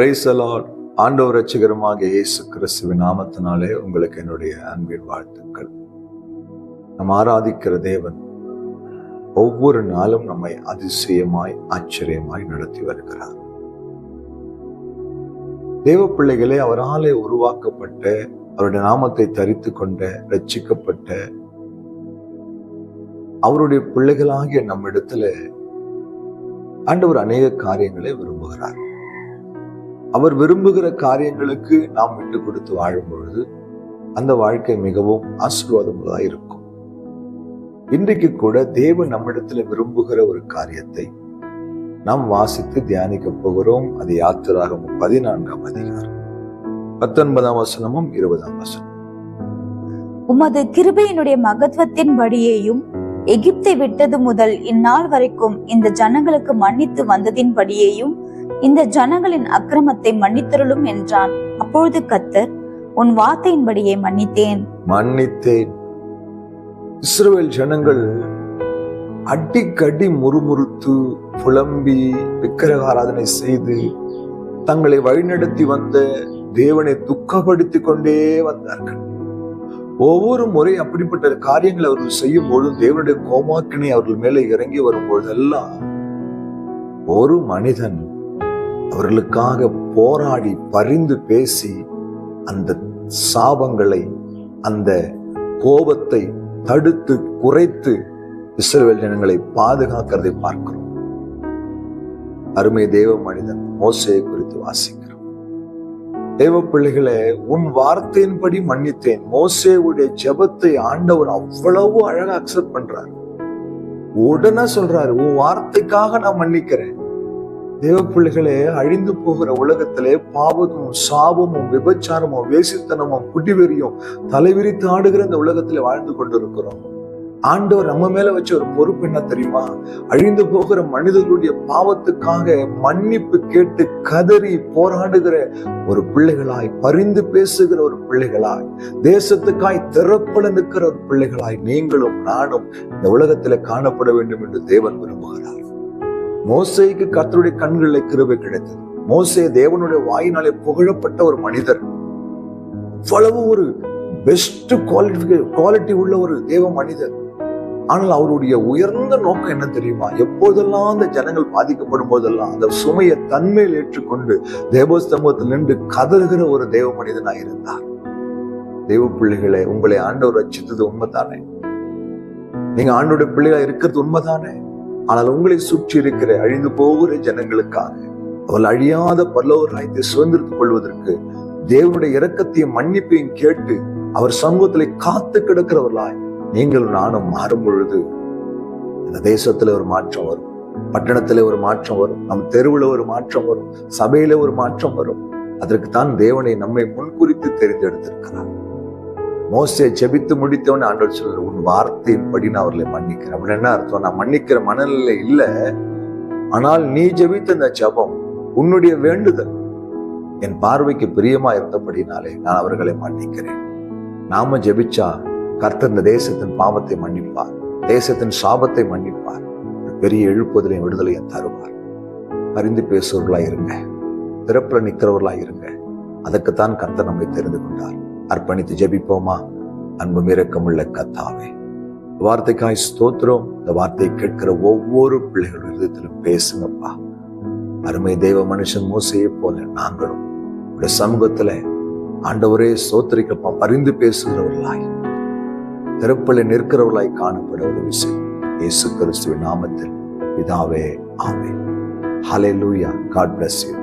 பிரைசலால் ஆண்டவர் ரட்சகரமாக இயேசு கிறிஸ்துவின் நாமத்தினாலே உங்களுக்கு என்னுடைய அன்பின் வாழ்த்துக்கள். நாம் ஆராதிக்கிற தேவன் ஒவ்வொரு நாளும் நம்மை அதிசயமாய் ஆச்சரியமாய் நடத்தி வருகிறார். தேவ பிள்ளைகளே அவராலே உருவாக்கப்பட்ட அவருடைய நாமத்தை தரித்து கொண்ட ரட்சிக்கப்பட்ட அவருடைய பிள்ளைகளாகிய நம்மிடத்துல ஆண்டவர் அநேக காரியங்களை விரும்புகிறார். அவர் விரும்புகிற காரியங்களுக்கு நாம் விட்டு கொடுத்து வாழும் பொழுது அந்த வாழ்க்கை மிகவும் ஆசீர்வாதமுள்ளதாக இருக்கும். இன்றைக்கு கூட தேவன் நம்மிடத்துல விரும்புகிற ஒரு காரியத்தை நாம் வாசித்து தியானிக்க போகிறோம். அது யாத்திராகம் பதினான்காம் அதிகாரம். பத்தொன்பதாம் வசனமும் இருபதாம் வசனம் உமது கிருபையினுடைய மகத்துவத்தின்படியேயும் எகிப்தை விட்டது முதல் இந்நாள் வரைக்கும் இந்த ஜனங்களுக்கு மன்னித்து வந்ததின் படியேயும் இந்த ஜனங்களின் அக்கிரமத்தை மன்னித்தருளும் என்றான். அப்பொழுது கத்தர் உன் வார்த்தையின்படியே மன்னித்தேன். மன்னித்தேன். இஸ்ரேல் ஜனங்கள் அடிக்கடி முறுமுறுத்து புலம்பி விக்கிரக ஆராதனை செய்து தங்களை வழிநடத்தி வந்த தேவனை துக்கப்படுத்தி கொண்டே வந்தார்கள். ஒவ்வொரு முறை அப்படிப்பட்ட காரியங்களை அவர்கள் செய்யும் பொழுதும் தேவனுடைய கோமாக்கினை அவர்கள் மேலே இறங்கி வரும் பொழுதெல்லாம் ஒரு மனிதன் அவர்களுக்காக போராடி பரிந்து பேசி அந்த சாபங்களை அந்த கோபத்தை தடுத்து குறைத்து இஸ்ரவேல் ஜனங்களை பாதுகாக்கிறதை பார்க்கிறோம். அருமை தேவ மனிதன் மோசையை குறித்து வாசிக்கிறோம். தேவ பிள்ளைகளே உன் வார்த்தையின்படி மன்னித்தேன். மோசேவுடைய ஜெபத்தை ஆண்டவர் அவ்வளவு அழகா அக்செப்ட் பண்றாரு. உடனே சொல்றாரு உன் வார்த்தைக்காக நான் மன்னிக்கிறேன். தேவ பிள்ளைகளே அழிந்து போகிற உலகத்திலே பாவமும் சாபமும் விபச்சாரமும் வேசித்தனமும் குடிவெறியும் தலைவிரித்து ஆடுகிற இந்த உலகத்தில் வாழ்ந்து கொண்டிருக்கிறோம். ஆண்டவர் நம்ம மேல வச்ச ஒரு பொறுப்பு என்ன தெரியுமா? அழிந்து போகிற மனிதர்களுடைய பாவத்துக்காக மன்னிப்பு கேட்டு கதறி போராடுகிற ஒரு பிள்ளைகளாய் பரிந்து பேசுகிற ஒரு பிள்ளைகளாய் தேசத்துக்காய் திறப்பட நிற்கிற ஒரு பிள்ளைகளாய் நீங்களும் நானும் இந்த உலகத்துல காணப்பட வேண்டும் என்று தேவன் விரும்புகிறார். மோசைக்கு கத்தருடைய கண்களில் கிருபை கிடைத்தது. மோசே தேவனுடைய வாயினாலே புகழப்பட்ட ஒரு மனிதர். அவ்வளவு ஒரு பெஸ்ட் குவாலிட்டி குவாலிட்டி உள்ள ஒரு தேவ மனிதர். ஆனால் அவருடைய உயர்ந்த நோக்கம் என்ன தெரியுமா? எப்போதெல்லாம் அந்த ஜனங்கள் பாதிக்கப்படும் போதெல்லாம் அந்த சுமையை தன்மையில் ஏற்றுக்கொண்டு தேவஸ்தம்பத்தில் நின்று கதறுகிற ஒரு தேவ மனிதனாக இருந்தார். தேவ பிள்ளைகளை உங்களை ஆண்டவர் ரச்சித்தது உண்மைதானே? நீங்க ஆண்டோட பிள்ளைகளா இருக்கிறது உண்மைதானே? ஆனால் உங்களை சுற்றி இருக்கிற அழிந்து போகிற ஜனங்களுக்காக அவள் அழியாத பல்லவராய்த்தை சுதந்திரத்துக் கொள்வதற்கு தேவனுடைய இரக்கத்தையும் மன்னிப்பையும் கேட்டு அவர் சமூகத்திலே காத்து கிடக்கிறவர்களாய் நீங்கள் நானும் மாறும் பொழுது இந்த தேசத்துல ஒரு மாற்றம் வரும் பட்டணத்துல ஒரு மாற்றம் வரும் நம் தெருவுல ஒரு மாற்றம் வரும் சபையில ஒரு மாற்றம் வரும். அதற்கு தான் தேவனை நம்மை முன்குறித்து தெரிந்தெடுத்திருக்கிறார். மோசே ஜெபித்து முடித்தவன் ஆண்டவர் சொல்ற உன் வார்த்தையின்படி நான் அவர்களை மன்னிக்கிறேன். அப்படின்னு என்ன அர்த்தம்? நான் மன்னிக்கிற மனநிலை இல்லை. ஆனால் நீ ஜெபித்த இந்த ஜபம் உன்னுடைய வேண்டுதல். என் பார்வைக்கு பிரியமா இருந்தபடினாலே நான் அவர்களை மன்னிக்கிறேன். நாம ஜெபிச்சா கர்த்தர் இந்த தேசத்தின் பாவத்தை மன்னிப்பார். தேசத்தின் சாபத்தை மன்னிப்பார். பெரிய எழுப்புதலையும் விடுதலையும் தருவார். அறிந்து பேசுவர்களா இருங்க திறப்புல நிற்கிறவர்களா இருங்க அதுக்குத்தான் கர்த்தர் நம்மை தெரிந்து கொண்டார். அர்ப்பணித்து ஜெபிப்போமா? அன்பு இரக்கமுள்ள கத்தாவே. வார்த்தைக்காய் ஸ்தோத்திரம். இந்த வார்த்தையை கேட்கிற ஒவ்வொரு பிள்ளைகளும் விதத்திலும் பேசுங்கப்பா. அருமை தெய்வ மனுஷன் மோசையை போல நாங்களும் உடைய சமூகத்துல ஆண்டவரே சோத்திரிக்கப்பா பரிந்து பேசுகிறவர்களாய் திறப்பில் நிற்கிறவர்களாய் காணப்பட உதவி செய்யும். இயேசு கிறிஸ்துவின் நாமத்தில் இதாவே ஆமே ஹலே லூயா காட் பிளஸ் யூ